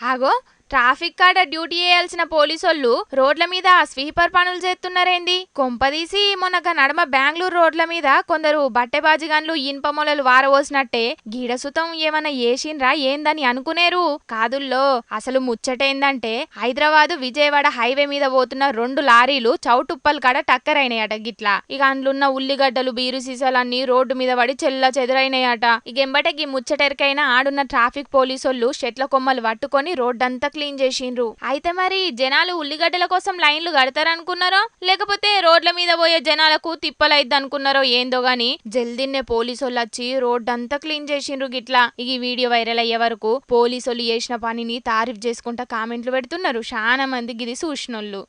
악어? Traffic కాడ duty చేయాల్సిన పోలీసోళ్ళు రోడ్ల మీద స్వీపర్ పనులు చేస్తున్నారేంది? కొంపదీసి మొన్నక నడమ బెంగళూరు రోడ్ల మీద కొందరు బట్టెబాజిగాన్లు ఇనుప మొలలు వారవోసినట్టే గీడసుతం ఏమన్నా ఏషిన్రా ఏందని అనుకునేరు. కాదుల్లో అసలు ముచ్చటేందంటే హైదరాబాదు విజయవాడ హైవే మీద పోతున్న రెండు లారీలు చౌటుప్పల్ కాడ టక్కరైనాయట గిట్లా. ఇక అందులున్న ఉల్లిగడ్డలు బీరు సీసాలన్నీ రోడ్డు మీద పడి చెల్ల చెదరైనాయట. ఇక ఎంబటే గీ ఆడున్న ట్రాఫిక్ పోలీసోళ్ళు చెట్ల కొమ్మలు పట్టుకొని రోడ్డంతా క్లీన్ చేసిండ్రు. అయితే మరి జనాలు ఉల్లిగడ్డల కోసం లైన్లు కడతారనుకున్నారో? లేకపోతే రోడ్ల మీద పోయే జనాలకు తిప్పలైద్ది అనుకున్నారో ఏందో గాని? జల్దిన్నే పోలీసోళ్ళు వచ్చి రోడ్డంతా క్లీన్ చేసిండ్రు గిట్లా. ఈ వీడియో వైరల్ అయ్యే వరకు పోలీసోళ్ళు చేసిన పనిని తారీఫ్ చేసుకుంటా కామెంట్లు పెడుతున్నారు. చాలా మంది గిది చూసినోళ్ళు